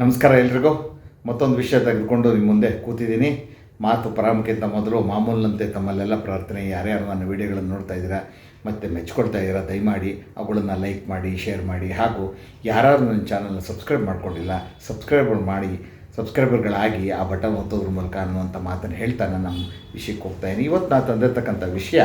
ನಮಸ್ಕಾರ ಎಲ್ರಿಗೂ. ಮತ್ತೊಂದು ವಿಷಯ ತೆಗೆದುಕೊಂಡು ನಿಮ್ಮ ಮುಂದೆ ಕೂತಿದ್ದೀನಿ. ಮಾತು ಪ್ರಾಮುಖ್ಯತ ಮೊದಲು ಮಾಮೂಲಿನಂತೆ ತಮ್ಮಲ್ಲೆಲ್ಲ ಪ್ರಾರ್ಥನೆ, ಯಾರ್ಯಾರು ನನ್ನ ವಿಡಿಯೋಗಳನ್ನು ನೋಡ್ತಾ ಇದ್ದೀರಾ, ಮತ್ತು ಮೆಚ್ಕೊಳ್ತಾ ಇದ್ದೀರಾ, ದಯಮಾಡಿ ಅವುಗಳನ್ನು ಲೈಕ್ ಮಾಡಿ, ಶೇರ್ ಮಾಡಿ, ಹಾಗೂ ಯಾರು ನನ್ನ ಚಾನಲ್ನ ಸಬ್ಸ್ಕ್ರೈಬ್ ಮಾಡ್ಕೊಂಡಿಲ್ಲ, ಸಬ್ಸ್ಕ್ರೈಬರ್ ಮಾಡಿ, ಸಬ್ಸ್ಕ್ರೈಬರ್ಗಳಾಗಿ ಆ ಬಟನ್ ಒತ್ತೋದ್ರ ಮೂಲಕ ಅನ್ನುವಂಥ ಮಾತನ್ನು ಹೇಳ್ತಾ ನಾನು ನಮ್ಮ ವಿಷಯಕ್ಕೆ ಹೋಗ್ತಾ ಇದ್ದೀನಿ. ಇವತ್ತು ನಾನು ತಂದಿರ್ತಕ್ಕಂಥ ವಿಷಯ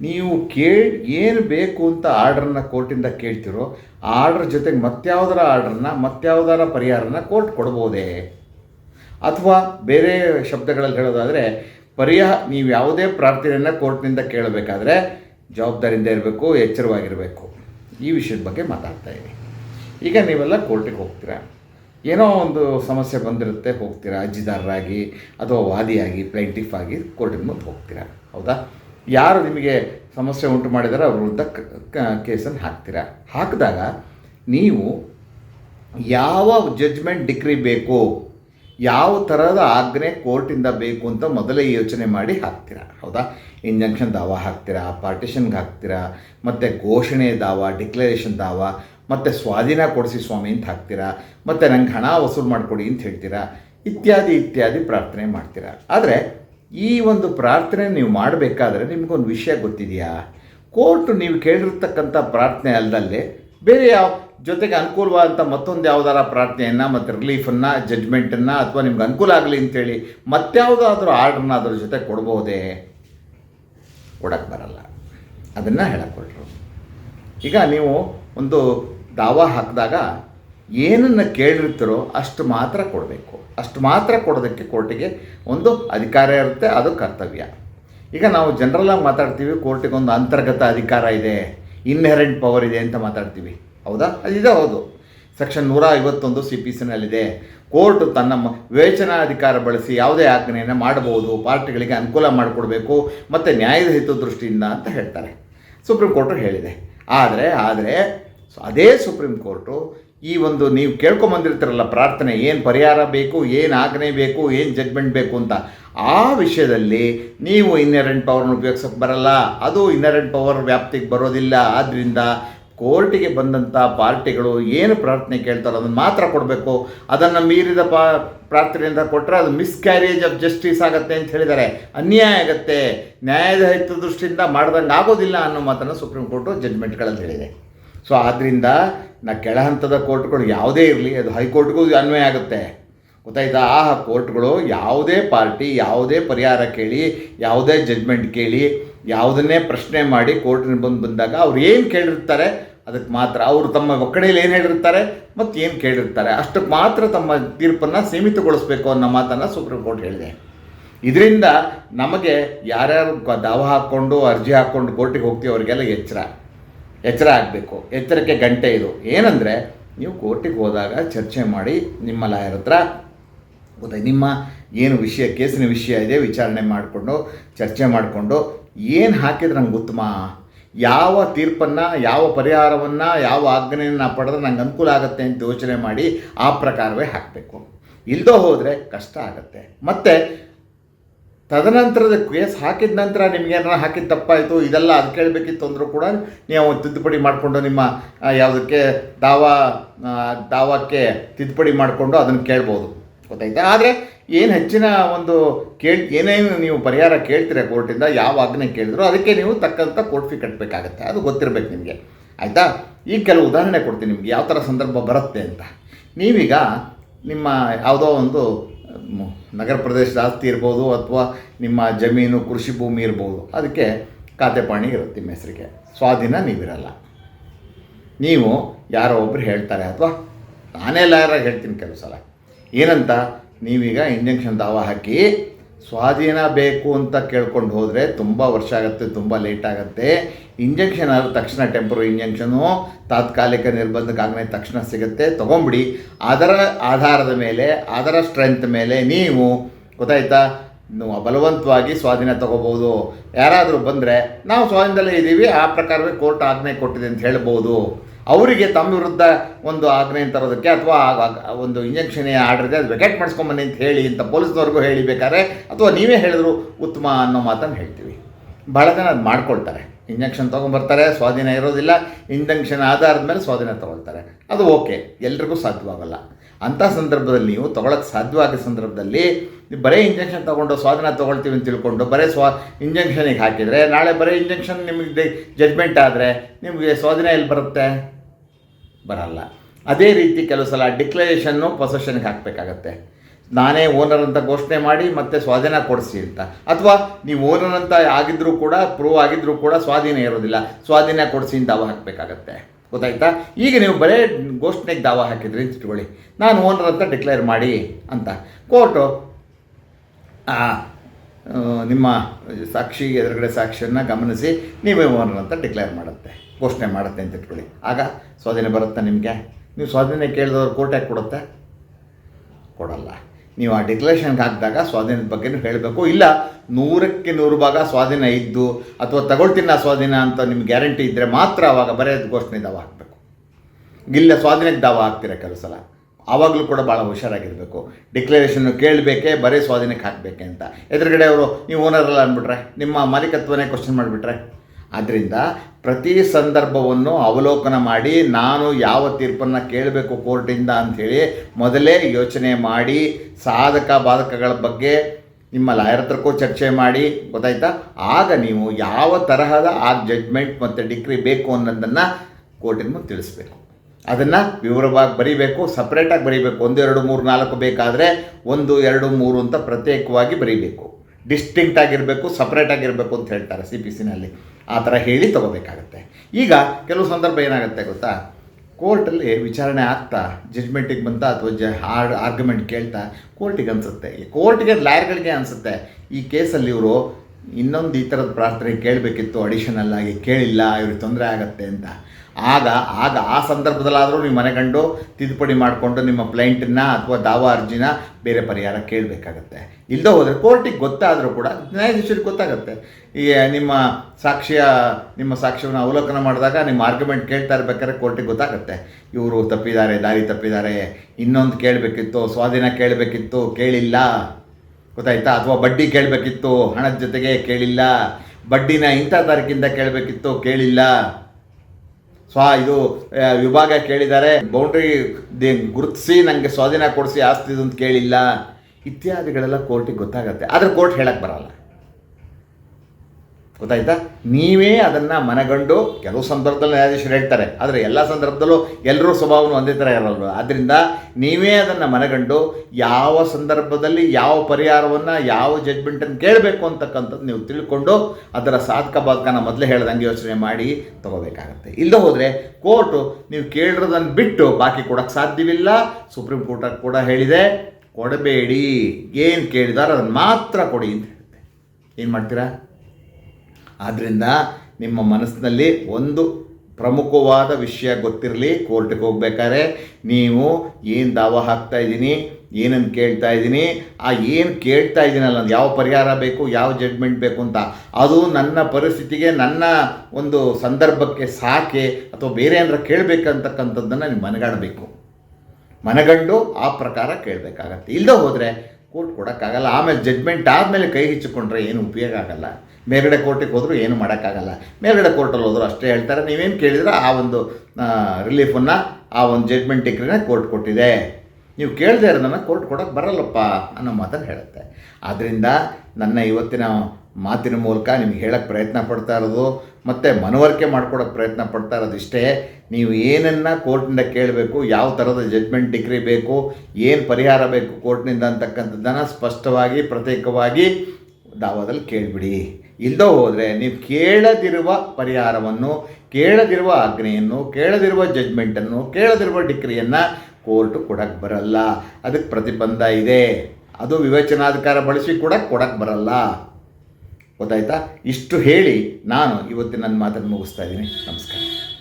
ನೀವು ಕೇಳಿ ಏನು ಬೇಕು ಅಂತ ಆರ್ಡ್ರನ್ನ ಕೋರ್ಟಿಂದ ಕೇಳ್ತಿರೋ, ಆ ಆರ್ಡ್ರ್ ಜೊತೆಗೆ ಮತ್ಯಾವುದರ ಆರ್ಡ್ರನ್ನ ಮತ್ಯಾವುದರ ಪರಿಹಾರನ ಕೋರ್ಟ್ ಕೊಡ್ಬೋದೇ? ಅಥವಾ ಬೇರೆ ಶಬ್ದಗಳಲ್ಲಿ ಹೇಳೋದಾದರೆ ಪರಿಹಾರ ನೀವು ಯಾವುದೇ ಪ್ರಾರ್ಥನೆಯನ್ನು ಕೋರ್ಟ್ನಿಂದ ಕೇಳಬೇಕಾದ್ರೆ ಜವಾಬ್ದಾರಿಯಿಂದ ಇರಬೇಕು, ಎಚ್ಚರವಾಗಿರಬೇಕು. ಈ ವಿಷಯದ ಬಗ್ಗೆ ಮಾತಾಡ್ತಾ ಇದ್ದೀನಿ. ಈಗ ನೀವೆಲ್ಲ ಕೋರ್ಟಿಗೆ ಹೋಗ್ತೀರಾ? ಏನೋ ಒಂದು ಸಮಸ್ಯೆ ಬಂದಿರುತ್ತೆ, ಹೋಗ್ತೀರಾ? ಅರ್ಜಿದಾರರಾಗಿ ಅಥವಾ ವಾದಿಯಾಗಿ ಪ್ಲೈಂಟಿಫ್ ಆಗಿ ಕೋರ್ಟಿನ ಮುಂದೆ ಹೋಗ್ತೀರಾ? ಹೌದಾ? ಯಾರು ನಿಮಗೆ ಸಮಸ್ಯೆ ಉಂಟು ಮಾಡಿದಾರೋ ಅವ್ರ ವಿರುದ್ಧ ಕೇಸನ್ನು ಹಾಕ್ತೀರಾ? ಹಾಕಿದಾಗ ನೀವು ಯಾವ ಜಡ್ಜ್ಮೆಂಟ್ ಡಿಗ್ರಿ ಬೇಕು, ಯಾವ ಥರದ ಆಜ್ಞೆ ಕೋರ್ಟಿಂದ ಬೇಕು ಅಂತ ಮೊದಲೇ ಯೋಚನೆ ಮಾಡಿ ಹಾಕ್ತೀರಾ? ಹೌದಾ? ಇಂಜಂಕ್ಷನ್ ದಾವ ಹಾಕ್ತೀರಾ? ಪಾರ್ಟಿಷನ್ಗೆ ಹಾಕ್ತೀರಾ? ಮತ್ತು ಘೋಷಣೆ ದಾವ ಡಿಕ್ಲರೇಷನ್ ದಾವ, ಮತ್ತು ಸ್ವಾಧೀನ ಕೊಡಿಸಿ ಸ್ವಾಮಿ ಅಂತ ಹಾಕ್ತೀರಾ? ಮತ್ತು ನಂಗೆ ಹಣ ವಸೂಲು ಮಾಡಿಕೊಡಿ ಅಂತ ಹೇಳ್ತೀರಾ? ಇತ್ಯಾದಿ ಇತ್ಯಾದಿ ಪ್ರಾರ್ಥನೆ ಮಾಡ್ತೀರಾ? ಆದರೆ ಈ ಒಂದು ಪ್ರಾರ್ಥನೆ ನೀವು ಮಾಡಬೇಕಾದ್ರೆ ನಿಮಗೊಂದು ವಿಷಯ ಗೊತ್ತಿದೆಯಾ? ಕೋರ್ಟ್ ನೀವು ಕೇಳಿರ್ತಕ್ಕಂಥ ಪ್ರಾರ್ಥನೆ ಅಲ್ಲದಲ್ಲೇ ಬೇರೆ ಯಾವ ಜೊತೆಗೆ ಅನುಕೂಲವಾದಂಥ ಮತ್ತೊಂದು ಯಾವುದಾರ ಪ್ರಾರ್ಥನೆಯನ್ನು ಮತ್ತು ರಿಲೀಫನ್ನು, ಜಜ್ಮೆಂಟನ್ನು ಅಥವಾ ನಿಮ್ಗೆ ಅನುಕೂಲ ಆಗಲಿ ಅಂತೇಳಿ ಮತ್ತಾವುದಾದ್ರೂ ಆರ್ಡ್ರನ್ನ ಅದ್ರ ಜೊತೆ ಕೊಡ್ಬೋದೇ? ಕೊಡಕ್ಕೆ ಬರಲ್ಲ. ಅದನ್ನು ಹೇಳಕ್ಕೊಟ್ರು ಈಗ ನೀವು ಒಂದು ದಾವಾ ಹಾಕಿದಾಗ ಏನನ್ನು ಕೇಳಿರ್ತೀರೋ ಅಷ್ಟು ಮಾತ್ರ ಕೊಡಬೇಕು. ಅಷ್ಟು ಮಾತ್ರ ಕೊಡೋದಕ್ಕೆ ಕೋರ್ಟಿಗೆ ಒಂದು ಅಧಿಕಾರ ಇರುತ್ತೆ, ಅದು ಕರ್ತವ್ಯ. ಈಗ ನಾವು ಜನರಲಾಗಿ ಮಾತಾಡ್ತೀವಿ, ಕೋರ್ಟಿಗೆ ಒಂದು ಅಂತರ್ಗತ ಅಧಿಕಾರ ಇದೆ ಇನ್ಹೆರೆಂಟ್ ಪವರ್ ಇದೆ ಅಂತ ಮಾತಾಡ್ತೀವಿ. ಹೌದಾ? ಅದಿದೆ ಹೌದು. ಸೆಕ್ಷನ್ ನೂರ ಐವತ್ತೊಂದು ಸಿ ಪಿ ಸಿನಲ್ಲಿದೆ ಕೋರ್ಟ್ ತನ್ನ ಮ- ವಿವೇಚನಾಧಿಕಾರ ಬಳಸಿ ಯಾವುದೇ ಆಜ್ಞೆಯನ್ನು ಮಾಡಬಹುದು. ಪಾರ್ಟಿಗಳಿಗೆ ಅನುಕೂಲ ಮಾಡಿಕೊಡ್ಬೇಕು, ಮತ್ತು ನ್ಯಾಯದ ಹಿತದೃಷ್ಟಿಯಿಂದ ಅಂತ ಹೇಳ್ತಾರೆ. ಸುಪ್ರೀಂ ಕೋರ್ಟು ಹೇಳಿದೆ. ಆದರೆ ಆದರೆ ಅದೇ ಸುಪ್ರೀಂ ಕೋರ್ಟು ಈ ಒಂದು ನೀವು ಕೇಳ್ಕೊಂಬಂದಿರ್ತೀರಲ್ಲ, ಪ್ರಾರ್ಥನೆ, ಏನು ಪರಿಹಾರ ಬೇಕು, ಏನು ಆಜ್ಞೆ ಬೇಕು, ಏನು ಜಡ್ಮೆಂಟ್ ಬೇಕು ಅಂತ. ಆ ವಿಷಯದಲ್ಲಿ ನೀವು ಇನ್ನರೆಂಟ್ ಪವರ್ನ ಉಪಯೋಗಿಸೋಕ್ಕೆ ಬರಲ್ಲ. ಅದು ಇನ್ನರೆಂಟ್ ಪವರ್ ವ್ಯಾಪ್ತಿಗೆ ಬರೋದಿಲ್ಲ. ಆದ್ದರಿಂದ ಕೋರ್ಟಿಗೆ ಬಂದಂಥ ಪಾರ್ಟಿಗಳು ಏನು ಪ್ರಾರ್ಥನೆ ಕೇಳ್ತಾರೋ ಅದನ್ನು ಮಾತ್ರ ಕೊಡಬೇಕು. ಅದನ್ನು ಮೀರಿದ ಪಾ ಪ್ರಾರ್ಥನೆಯಿಂದ ಕೊಟ್ಟರೆ ಅದು ಮಿಸ್ಕ್ಯಾರೇಜ್ ಆಫ್ ಜಸ್ಟಿಸ್ ಆಗುತ್ತೆ ಅಂತ ಹೇಳಿದ್ದಾರೆ. ಅನ್ಯಾಯ ಆಗುತ್ತೆ. ನ್ಯಾಯದ ಹಿತದೃಷ್ಟಿಯಿಂದ ಮಾಡ್ದಂಗೆ ಆಗೋದಿಲ್ಲ ಅನ್ನೋ ಮಾತನ್ನು ಸುಪ್ರೀಂ ಕೋರ್ಟು ಜಡ್ಮೆಂಟ್ಗಳಲ್ಲಿ ಹೇಳಿದೆ. ಸೊ ಆದ್ದರಿಂದ ನಾ ಕೆಳ ಹಂತದ ಕೋರ್ಟ್ಗಳು ಯಾವುದೇ ಇರಲಿ, ಅದು ಹೈಕೋರ್ಟ್ಗೂ ಅನ್ವಯ ಆಗುತ್ತೆ. ಗೊತ್ತಾಯ್ತಾ? ಆ ಕೋರ್ಟ್ಗಳು ಯಾವುದೇ ಪಾರ್ಟಿ, ಯಾವುದೇ ಪರಿಹಾರ ಕೇಳಿ, ಯಾವುದೇ ಜಜ್ಮೆಂಟ್ ಕೇಳಿ, ಯಾವುದನ್ನೇ ಪ್ರಶ್ನೆ ಮಾಡಿ ಕೋರ್ಟಿನ ಬಂದು, ಬಂದಾಗ ಅವ್ರು ಏನು ಕೇಳಿರ್ತಾರೆ ಅದಕ್ಕೆ ಮಾತ್ರ ಅವರು ತಮ್ಮ ಒಕ್ಕಡೆಯಲ್ಲಿ ಏನು ಹೇಳಿರ್ತಾರೆ ಮತ್ತು ಏನು ಕೇಳಿರ್ತಾರೆ. ಅಷ್ಟಕ್ಕೆ ಮಾತ್ರ ತಮ್ಮ ತೀರ್ಪನ್ನು ಸೀಮಿತಗೊಳಿಸಬೇಕು ಅನ್ನೋ ಮಾತನ್ನು ಸುಪ್ರೀಂ ಕೋರ್ಟ್ ಹೇಳಿದೆ. ಇದರಿಂದ ನಮಗೆ ಯಾರ್ಯಾರು ದಾವ ಹಾಕ್ಕೊಂಡು, ಅರ್ಜಿ ಹಾಕ್ಕೊಂಡು ಕೋರ್ಟಿಗೆ ಹೋಗ್ತೀವಿ, ಅವರಿಗೆಲ್ಲ ಎಚ್ಚರ. ಎಚ್ಚರ ಆಗಬೇಕು. ಎಚ್ಚರಕ್ಕೆ ಗಂಟೆ ಇದು. ಏನಂದರೆ, ನೀವು ಕೋರ್ಟಿಗೆ ಹೋದಾಗ ಚರ್ಚೆ ಮಾಡಿ ನಿಮ್ಮ ಲಾಯರ್ ಹತ್ರ ಗೊತ್ತಾಯ್ ನಿಮ್ಮ ಏನು ವಿಷಯ, ಕೇಸಿನ ವಿಷಯ ಇದೆ, ವಿಚಾರಣೆ ಮಾಡಿಕೊಂಡು, ಚರ್ಚೆ ಮಾಡಿಕೊಂಡು, ಏನು ಹಾಕಿದ್ರೆ ನಂಗೆ ಉತ್ತಮ? ಯಾವ ತೀರ್ಪನ್ನು, ಯಾವ ಪರಿಹಾರವನ್ನು, ಯಾವ ಆಜ್ಞೆಯನ್ನು ಪಡೆದ್ರೆ ನಂಗೆ ಅನುಕೂಲ ಆಗುತ್ತೆ ಅಂತ ಯೋಚನೆ ಮಾಡಿ ಆ ಪ್ರಕಾರವೇ ಹಾಕಬೇಕು. ಇಲ್ಲದೋ ಹೋದರೆ ಕಷ್ಟ ಆಗುತ್ತೆ. ಮತ್ತು ತದನಂತರದ ಕೇಸ್ ಹಾಕಿದ ನಂತರ ನಿಮ್ಗೇನಾರ ಹಾಕಿದ ತಪ್ಪಾಯಿತು, ಇದೆಲ್ಲ ಅದು ಕೇಳಬೇಕಿತ್ತು ಅಂದರೂ ಕೂಡ ನೀವು ತಿದ್ದುಪಡಿ ಮಾಡಿಕೊಂಡು ನಿಮ್ಮ ಯಾವುದಕ್ಕೆ ದಾವಾ ದಾವಕ್ಕೆ ತಿದ್ದುಪಡಿ ಮಾಡಿಕೊಂಡು ಅದನ್ನು ಕೇಳ್ಬೋದು. ಗೊತ್ತಾಯ್ತಾ? ಆದರೆ ಏನು ಹೆಚ್ಚಿನ ಒಂದು ಕೇಳಿ, ಏನೇನು ನೀವು ಪರಿಹಾರ ಕೇಳ್ತೀರ ಕೋರ್ಟಿಂದ ಯಾವ ಆಜ್ಞೆ ಕೇಳಿದ್ರು ಅದಕ್ಕೆ ನೀವು ತಕ್ಕಂಥ ಕೋರ್ಟ್ ಫೀ ಕಟ್ಟಬೇಕಾಗತ್ತೆ ಅದು ಗೊತ್ತಿರಬೇಕು ನಿಮಗೆ. ಆಯಿತಾ? ಈಗ ಕೆಲವು ಉದಾಹರಣೆ ಕೊಡ್ತೀನಿ ನಿಮಗೆ. ಯಾವ ಥರ ಸಂದರ್ಭ ಬರುತ್ತೆ ಅಂತ. ನೀವೀಗ ನಿಮ್ಮ ಯಾವುದೋ ಒಂದು ನಗರ ಪ್ರದೇಶದ ಆಸ್ತಿ ಇರ್ಬೋದು ಅಥವಾ ನಿಮ್ಮ ಜಮೀನು, ಕೃಷಿ ಭೂಮಿ ಇರ್ಬೋದು. ಅದಕ್ಕೆ ಖಾತೆ ಪಾಣಿ ಇರುತ್ತೆ ನಿಮ್ಮ ಹೆಸರಿಗೆ. ಸ್ವಾಧೀನ ನೀವಿರಲ್ಲ. ನೀವು ಯಾರೋ ಒಬ್ಬರು ಹೇಳ್ತಾರೆ ಅಥವಾ ನಾನೇ ಲಾಯರಾಗಿ ಹೇಳ್ತೀನಿ ಕೆಲವು ಸಲ. ಏನಂತ? ನೀವೀಗ ಇಂಜೆಕ್ಷನ್ ದಾವ ಹಾಕಿ ಸ್ವಾಧೀನ ಬೇಕು ಅಂತ ಕೇಳ್ಕೊಂಡು ಹೋದರೆ ತುಂಬ ವರ್ಷ ಆಗುತ್ತೆ, ತುಂಬ ಲೇಟ್ ಆಗುತ್ತೆ. ಇಂಜೆಕ್ಷನ್ ಆದ ತಕ್ಷಣ ಟೆಂಪರರಿ ಇಂಜೆಕ್ಷನು ತಾತ್ಕಾಲಿಕ ನಿರ್ಬಂಧಕ್ಕಾಗಲೇ ತಕ್ಷಣ ಸಿಗುತ್ತೆ. ತೊಗೊಂಬಿಡಿ. ಅದರ ಆಧಾರದ ಮೇಲೆ, ಅದರ ಸ್ಟ್ರೆಂತ್ ಮೇಲೆ ನೀವು, ಗೊತ್ತಾಯ್ತಾ? ನೀವು ಬಲವಂತವಾಗಿ ಸ್ವಾಧೀನ ತಗೋಬೋದು. ಯಾರಾದರೂ ಬಂದರೆ, ನಾವು ಸ್ವಾಧೀನದಲ್ಲೇ ಇದ್ದೀವಿ ಆ ಪ್ರಕಾರವೇ ಕೋರ್ಟ್ ಆಜ್ಞೆ ಕೊಟ್ಟಿದೆ ಅಂತ ಹೇಳ್ಬೋದು. ಅವರಿಗೆ ತಮ್ಮ ವಿರುದ್ಧ ಒಂದು ಆಜ್ಞೆ ತರೋದಕ್ಕೆ ಅಥವಾ ಒಂದು ಇಂಜೆಕ್ಷನ್ ಆರ್ಡರ್ ಇದೆ ಅದು ವೆಕೆಟ್ ಮಾಡಿಸ್ಕೊಂಬನ್ನಿ ಅಂತ ಹೇಳಿ ಅಂತ ಪೊಲೀಸ್ನವ್ರಿಗೂ ಹೇಳಿ ಬೇಕಾದ್ರೆ ಅಥವಾ ನೀವೇ ಹೇಳಿದ್ರು ಉತ್ತಮ ಅನ್ನೋ ಮಾತನ್ನು ಹೇಳ್ತೀವಿ. ಭಾಳ ಜನ ಅದು ಮಾಡ್ಕೊಳ್ತಾರೆ. ಇಂಜೆಕ್ಷನ್ ತೊಗೊಂಬರ್ತಾರೆ ಸ್ವಾಧೀನ ಇರೋದಿಲ್ಲ ಇಂಜೆಕ್ಷನ್ ಆಧಾರದ ಮೇಲೆ ಸ್ವಾಧೀನ ತೊಗೊಳ್ತಾರೆ. ಅದು ಓಕೆ ಎಲ್ರಿಗೂ ಸಾಧ್ಯವಾಗಲ್ಲ. ಅಂಥ ಸಂದರ್ಭದಲ್ಲಿ ನೀವು ತೊಗೊಳಕ್ಕೆ ಸಾಧ್ಯವಾದ ಸಂದರ್ಭದಲ್ಲಿ ಬರೀ ಇಂಜೆಕ್ಷನ್ ತೊಗೊಂಡು ಸ್ವಾಧೀನ ತೊಗೊಳ್ತೀವಿ ಅಂತ ತಿಳ್ಕೊಂಡು ಬರೀ ಸ್ವಾ ಇಂಜೆಕ್ಷನಿಗೆ ಹಾಕಿದರೆ ನಾಳೆ ಬರೀ ಇಂಜೆಕ್ಷನ್ ನಿಮಗೆ ಜಡ್ಜ್ಮೆಂಟ್ ಆದರೆ ನಿಮಗೆ ಸ್ವಾಧೀನ ಎಲ್ಲಿ ಬರುತ್ತೆ? ಬರಲ್ಲ. ಅದೇ ರೀತಿ ಕೆಲವು ಸಲ ಡಿಕ್ಲರೇಷನ್ನು ಪೊಸೆಷನ್ಗೆ ಹಾಕಬೇಕಾಗತ್ತೆ. ನಾನೇ ಓನರ್ ಅಂತ ಘೋಷಣೆ ಮಾಡಿ ಮತ್ತೆ ಸ್ವಾಧೀನ ಕೊಡಿಸಿ ಅಂತ. ಅಥವಾ ನೀವು ಓನರ್ ಅಂತ ಆಗಿದ್ರೂ ಕೂಡ ಪ್ರೂವ್ ಆಗಿದ್ರೂ ಕೂಡ ಸ್ವಾಧೀನ ಇರೋದಿಲ್ಲ. ಸ್ವಾಧೀನ ಕೊಡಿಸಿ ದಾವ ಹಾಕಬೇಕಾಗತ್ತೆ. ಗೊತ್ತಾಯ್ತಾ? ಈಗ ನೀವು ಬರೇ ಘೋಷಣೆಗೆ ದಾವ ಹಾಕಿದ್ರಿ ಅಂತ ಇಟ್ಕೊಳ್ಳಿ. ನಾನು ಓನರ್ ಅಂತ ಡಿಕ್ಲೇರ್ ಮಾಡಿ ಅಂತ. ಕೋರ್ಟು ನಿಮ್ಮ ಸಾಕ್ಷಿ ಎದುರುಗಡೆ ಸಾಕ್ಷಿಯನ್ನು ಗಮನಿಸಿ ನೀವೇ ಓನರ್ ಅಂತ ಡಿಕ್ಲೇರ್ ಮಾಡುತ್ತೆ. ಘೋಷಣೆ ಮಾಡುತ್ತೆ ಅಂತ ಇಟ್ಕೊಳ್ಳಿ. ಆಗ ಸ್ವಾಧೀನ ಬರುತ್ತಾ ನಿಮಗೆ? ನೀವು ಸ್ವಾಧೀನ ಕೇಳಿದವ್ರು ಕೋರ್ಟ್ ಯಾಕೆ ಕೊಡುತ್ತೆ? ಕೊಡಲ್ಲ. ನೀವು ಆ ಡಿಕ್ಲರೇಷನ್ಗೆ ಹಾಕಿದಾಗ ಸ್ವಾಧೀನದ ಬಗ್ಗೆನೂ ಹೇಳಬೇಕು. ಇಲ್ಲ, ನೂರಕ್ಕೆ ನೂರು ಭಾಗ ಸ್ವಾಧೀನ ಇದ್ದು ಅಥವಾ ತಗೊಳ್ತೀನಿ ಆ ಸ್ವಾಧೀನ ಅಂತ ನಿಮ್ಗೆ ಗ್ಯಾರಂಟಿ ಇದ್ದರೆ ಮಾತ್ರ ಆವಾಗ ಬರೇ ಘೋಷಣೆ ದಾವ ಹಾಕಬೇಕು. ಇಲ್ಲ, ಸ್ವಾಧೀನಕ್ಕೆ ದಾವ ಹಾಕ್ತೀರ ಕೆಲವು ಸಲ? ಆವಾಗಲೂ ಕೂಡ ಭಾಳ ಹುಷಾರಾಗಿರಬೇಕು. ಡಿಕ್ಲರೇಷನ್ನು ಕೇಳಬೇಕೆ, ಬರೀ ಸ್ವಾಧೀನಕ್ಕೆ ಹಾಕಬೇಕೆ ಅಂತ. ಎದುರುಗಡೆ ಅವರು, ನೀವು ಓನರ್ ಅಲ್ಲ ಅಂದ್ಬಿಟ್ರೆ, ನಿಮ್ಮ ಮಾಲೀಕತ್ವನೇ ಕ್ವಶನ್ ಮಾಡಿಬಿಟ್ರೆ? ಆದ್ದರಿಂದ ಪ್ರತಿ ಸಂದರ್ಭವನ್ನು ಅವಲೋಕನ ಮಾಡಿ ನಾನು ಯಾವ ತೀರ್ಪನ್ನು ಕೇಳಬೇಕು ಕೋರ್ಟಿಂದ ಅಂಥೇಳಿ ಮೊದಲೇ ಯೋಚನೆ ಮಾಡಿ ಸಾಧಕ ಬಾಧಕಗಳ ಬಗ್ಗೆ ನಿಮ್ಮ ಲಾಯರ್ ಹತ್ರಕ್ಕೂ ಚರ್ಚೆ ಮಾಡಿ, ಗೊತ್ತಾಯ್ತಾ? ಆಗ ನೀವು ಯಾವ ತರಹದ ಆ ಜಡ್ಜ್ಮೆಂಟ್ ಮತ್ತು ಡಿಗ್ರಿ ಬೇಕು ಅನ್ನೋದನ್ನು ಕೋರ್ಟಿನ ಮುಂದೆ ತಿಳಿಸ್ಬೇಕು. ಅದನ್ನು ವಿವರವಾಗಿ ಬರೀಬೇಕು, ಸಪ್ರೇಟಾಗಿ ಬರೀಬೇಕು. ಒಂದು, ಎರಡು, ಮೂರು, ನಾಲ್ಕು ಬೇಕಾದರೆ ಒಂದು, ಎರಡು, ಮೂರು ಅಂತ ಪ್ರತ್ಯೇಕವಾಗಿ ಬರೀಬೇಕು. ಡಿಸ್ಟಿಂಕ್ಟ್ ಆಗಿರಬೇಕು ಸಪ್ರೇಟ್ ಆಗಿರಬೇಕು ಅಂತ ಹೇಳ್ತಾರೆ ಸಿ ಪಿ ಸಿನಲ್ಲಿ ಆ ಥರ ಹೇಳಿ ತಗೋಬೇಕಾಗತ್ತೆ. ಈಗ ಕೆಲವು ಸಂದರ್ಭ ಏನಾಗುತ್ತೆ ಗೊತ್ತಾ? ಕೋರ್ಟಲ್ಲಿ ವಿಚಾರಣೆ ಆಗ್ತಾ ಜಡ್ಜ್ಮೆಂಟಿಗೆ ಬಂತಾ ಅಥವಾ ಜ ಆರ್ ಆರ್ಗ್ಯುಮೆಂಟ್ ಕೇಳ್ತಾ ಕೋರ್ಟಿಗೆ ಅನಿಸುತ್ತೆ. ಕೋರ್ಟಿಗೆ ಲಾಯರ್ಗಳಿಗೆ ಅನಿಸುತ್ತೆ. ಈ ಕೇಸಲ್ಲಿ ಇವರು ಇನ್ನೊಂದು ಈ ಥರದ ಪ್ರಾರ್ಥನೆ ಕೇಳಬೇಕಿತ್ತು ಅಡಿಷನಲ್ ಆಗಿ ಕೇಳಿಲ್ಲ, ಇವ್ರಿಗೆ ತೊಂದರೆ ಆಗತ್ತೆ ಅಂತ. ಆಗ ಆಗ ಆ ಸಂದರ್ಭದಲ್ಲಾದರೂ ನೀವು ಮನೆಗಂಡು ತಿದ್ದುಪಡಿ ಮಾಡಿಕೊಂಡು ನಿಮ್ಮ ಪ್ಲೈಂಟನ್ನ ಅಥವಾ ದಾವಾ ಅರ್ಜಿನ ಬೇರೆ ಪರಿಹಾರ ಕೇಳಬೇಕಾಗತ್ತೆ. ಇಲ್ಲದೆ ಹೋದರೆ ಕೋರ್ಟಿಗೆ ಗೊತ್ತಾದರೂ ಕೂಡ ನ್ಯಾಯಾಧೀಶರಿಗೆ ಗೊತ್ತಾಗುತ್ತೆ. ಈ ನಿಮ್ಮ ಸಾಕ್ಷಿಯ, ನಿಮ್ಮ ಸಾಕ್ಷ್ಯವನ್ನು ಅವಲೋಕನ ಮಾಡಿದಾಗ ನಿಮ್ಮ ಆರ್ಗ್ಯುಮೆಂಟ್ ಕೇಳ್ತಾ ಇರ್ಬೇಕಾದ್ರೆ ಕೋರ್ಟಿಗೆ ಗೊತ್ತಾಗುತ್ತೆ. ಇವರು ತಪ್ಪಿದ್ದಾರೆ, ದಾರಿ ತಪ್ಪಿದ್ದಾರೆ, ಇನ್ನೊಂದು ಕೇಳಬೇಕಿತ್ತು, ಸ್ವಾಧೀನ ಕೇಳಬೇಕಿತ್ತು, ಕೇಳಿಲ್ಲ. ಗೊತ್ತಾಯ್ತಾ? ಅಥವಾ ಬಡ್ಡಿ ಕೇಳಬೇಕಿತ್ತು, ಹಣದ ಜೊತೆಗೆ ಕೇಳಿಲ್ಲ. ಬಡ್ಡಿನ ಇಂಥ ತಾರೀಕಿಂದ ಕೇಳಬೇಕಿತ್ತು, ಕೇಳಿಲ್ಲ. ಸ್ವ ಇದು ವಿಭಾಗ ಕೇಳಿದ್ದಾರೆ ಬೌಂಡ್ರಿ ಗುರುತಿಸಿ ನನಗೆ ಸ್ವಾಧೀನ ಕೊಡಿಸಿ, ಆಸ್ತಿ ಅಂತ ಕೇಳಿಲ್ಲ, ಇತ್ಯಾದಿಗಳೆಲ್ಲ ಕೋರ್ಟಿಗೆ ಗೊತ್ತಾಗತ್ತೆ. ಆದರೆ ಕೋರ್ಟ್ ಹೇಳಕ್ಕೆ ಬರಲ್ಲ. ಗೊತ್ತಾಯ್ತಾ? ನೀವೇ ಅದನ್ನು ಮನಗಂಡು ಕೆಲವು ಸಂದರ್ಭದಲ್ಲಿ ನ್ಯಾಯಾಧೀಶರು ಹೇಳ್ತಾರೆ. ಆದರೆ ಎಲ್ಲ ಸಂದರ್ಭದಲ್ಲೂ ಎಲ್ಲರೂ ಸ್ವಭಾವನೂ ಒಂದೇ ಥರ ಇರಲ್ಲ ಆದ್ದರಿಂದ ನೀವೇ ಅದನ್ನು ಮನಗಂಡು ಯಾವ ಸಂದರ್ಭದಲ್ಲಿ ಯಾವ ಪರಿಹಾರವನ್ನು ಯಾವ ಜಡ್ಜ್ಮೆಂಟನ್ನು ಕೇಳಬೇಕು ಅಂತಕ್ಕಂಥದ್ದು ನೀವು ತಿಳ್ಕೊಂಡು ಅದರ ಸಾಧಕ ಬಾಧಕನ ಮೊದಲೇ ಹೇಳ್ದಂಗೆ ಯೋಚನೆ ಮಾಡಿ ತಗೋಬೇಕಾಗತ್ತೆ. ಇಲ್ಲದೆ ಹೋದರೆ ಕೋರ್ಟು ನೀವು ಕೇಳಿರೋದನ್ನು ಬಿಟ್ಟು ಬಾಕಿ ಕೊಡೋಕ್ಕೆ ಸಾಧ್ಯವಿಲ್ಲ. ಸುಪ್ರೀಂ ಕೋರ್ಟ್ ಕೂಡ ಹೇಳಿದೆ, ಕೊಡಬೇಡಿ. ಏನು ಕೇಳಿದಾರೋ ಅದನ್ನು ಮಾತ್ರ ಕೊಡಿ ಅಂತ ಹೇಳುತ್ತೆ ಏನು ಮಾಡ್ತೀರಾ? ಆದ್ದರಿಂದ ನಿಮ್ಮ ಮನಸ್ಸಿನಲ್ಲಿ ಒಂದು ಪ್ರಮುಖವಾದ ವಿಷಯ ಗೊತ್ತಿರಲಿ, ಕೋರ್ಟಿಗೆ ಹೋಗ್ಬೇಕಾದ್ರೆ ನೀವು ಏನು ದಾವ ಹಾಕ್ತಾ ಇದ್ದೀನಿ ಏನನ್ನು ಕೇಳ್ತಾ ಇದ್ದೀನಿ, ಆ ಏನು ಕೇಳ್ತಾ ಇದ್ದೀನಲ್ಲ ಯಾವ ಪರಿಹಾರ ಬೇಕು, ಯಾವ ಜಡ್ಮೆಂಟ್ ಬೇಕು ಅಂತ, ಅದು ನನ್ನ ಪರಿಸ್ಥಿತಿಗೆ, ನನ್ನ ಒಂದು ಸಂದರ್ಭಕ್ಕೆ ಸಾಕೆ ಅಥವಾ ಬೇರೆ ಏನಾರ ಕೇಳಬೇಕಂತಕ್ಕಂಥದ್ದನ್ನು ನೀವು ಮನಗಾಡಬೇಕು. ಮನಗಂಡು ಆ ಪ್ರಕಾರ ಕೇಳಬೇಕಾಗತ್ತೆ. ಇಲ್ಲದೆ ಹೋದರೆ ಕೋರ್ಟ್ ಕೊಡೋಕ್ಕಾಗಲ್ಲ. ಆಮೇಲೆ ಜಡ್ಮೆಂಟ್ ಆದಮೇಲೆ ಕೈ ಹಿಚ್ಚಿಕೊಂಡ್ರೆ ಏನು ಉಪಯೋಗ ಆಗಲ್ಲ. ಮೇಲ್ಗಡೆ ಕೋರ್ಟಿಗೆ ಹೋದರೂ ಏನು ಮಾಡೋಕ್ಕಾಗಲ್ಲ. ಮೇಲ್ಗಡೆ ಕೋರ್ಟಲ್ಲಿ ಹೋದರೂ ಅಷ್ಟೇ ಹೇಳ್ತಾರೆ. ನೀವೇನು ಕೇಳಿದ್ರೆ? ಆ ಒಂದು ರಿಲೀಫನ್ನು ಆ ಒಂದು ಜಡ್ಮೆಂಟ್ ಡಿಗ್ರಿನ ಕೋರ್ಟ್ ಕೊಟ್ಟಿದೆ. ನೀವು ಕೇಳದೆ ಇರೋದನ್ನು ಕೋರ್ಟ್ ಕೊಡೋಕ್ಕೆ ಬರಲ್ಲಪ್ಪ ಅನ್ನೋ ಮಾತನ್ನು ಹೇಳುತ್ತೆ. ಆದ್ದರಿಂದ ನನ್ನ ಇವತ್ತಿನ ಮಾತಿನ ಮೂಲಕ ನಿಮ್ಗೆ ಹೇಳೋಕ್ಕೆ ಪ್ರಯತ್ನ ಪಡ್ತಾ ಇರೋದು, ಮತ್ತು ಮನವರಿಕೆ ಮಾಡ್ಕೊಡೋಕ್ಕೆ ಪ್ರಯತ್ನ ಪಡ್ತಾ ಇರೋದು ಇಷ್ಟೇ ನೀವು ಏನನ್ನು ಕೋರ್ಟಿಂದ ಕೇಳಬೇಕು, ಯಾವ ಥರದ ಜಡ್ಮೆಂಟ್ ಡಿಗ್ರಿ ಬೇಕು, ಏನು ಪರಿಹಾರ ಬೇಕು ಕೋರ್ಟ್ನಿಂದ ಅಂತಕ್ಕಂಥದ್ದನ್ನು ಸ್ಪಷ್ಟವಾಗಿ, ಪ್ರತ್ಯೇಕವಾಗಿ ದಾವಾದಲ್ಲಿ ಕೇಳಿಬಿಡಿ. ಇಲ್ಲದೋ ಹೋದರೆ ನೀವು ಕೇಳದಿರುವ ಪರಿಹಾರವನ್ನು, ಕೇಳದಿರುವ ಆಜ್ಞೆಯನ್ನು, ಕೇಳದಿರುವ ಜಜ್ಮೆಂಟನ್ನು ಕೇಳದಿರುವ ಡಿಗ್ರಿಯನ್ನು ಕೋರ್ಟು ಕೊಡಕ್ಕೆ ಬರಲ್ಲ. ಅದಕ್ಕೆ ಪ್ರತಿಬಂಧ ಇದೆ. ಅದು ವಿವೇಚನಾಧಿಕಾರ ಬಳಸಿ ಕೂಡ ಕೊಡಕ್ಕೆ ಬರಲ್ಲ. ಗೊತ್ತಾಯ್ತಾ? ಇಷ್ಟು ಹೇಳಿ ನಾನು ಇವತ್ತಿನ ನನ್ನ ಮಾತನ್ನು ಮುಗಿಸ್ತಾ ಇದ್ದೀನಿ. ನಮಸ್ಕಾರ.